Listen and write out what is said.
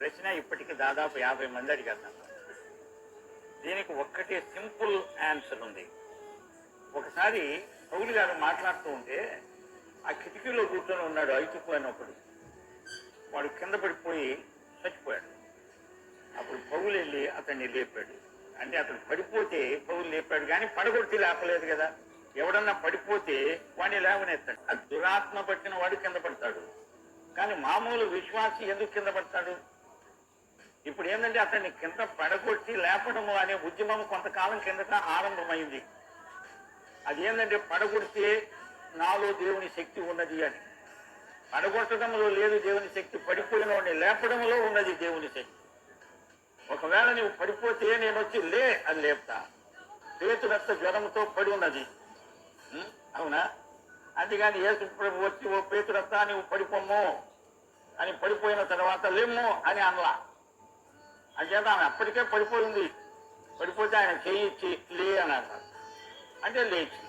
ప్రశ్న ఇప్పటికి దాదాపు యాభై మంది అడిగారు నన్ను. దీనికి ఒక్కటే సింపుల్ ఆన్సర్ ఉంది. ఒకసారి పౌలు గారు మాట్లాడుతూ ఉంటే ఆ కిటికీలో కూర్చొని ఉన్నాడు అయిపోయినప్పుడు వాడు కింద పడిపోయి చచ్చిపోయాడు. అప్పుడు పౌలు వెళ్ళి అతన్ని లేపాడు. అంటే అతను పడిపోతే పౌలు లేపాడు కానీ పడగొట్టి లేపలేదు కదా. ఎవడన్నా పడిపోతే వాడిని లేవనెత్తాడు. అది దురాత్మ పట్టిన వాడు కింద పడతాడు. కానీ మామూలు విశ్వాసి ఎందుకు కింద పడతాడు? ఇప్పుడు ఏంటంటే అతన్ని కింద పడగొట్టి లేపడము అనే ఉద్యమం కొంతకాలం కిందట ఆరంభమైంది. అది ఏంటంటే పడగొడితే నాలో దేవుని శక్తి ఉన్నది అని. పడగొట్టడంలో లేదు దేవుని శక్తి పడిపోయిన వాడిని లేపడంలో ఉన్నది దేవుని శక్తి. ఒకవేళ నువ్వు పడిపోతే నేను వచ్చి లే అని లేపుతా. పేతురత్త జ్వరంతో పడి ఉన్నది. అవునా? అంతేగాని యేసు ప్రభు వచ్చి ఓ పేతురత్త నువ్వు పడిపోము అని పడిపోయిన తర్వాత లేము అని అనలా. అంచేత ఆమె అప్పటికే పడిపోయింది. పడిపోతే ఆయన చేయి ఇచ్చి లే అని అన్నారు. అంటే లేచి.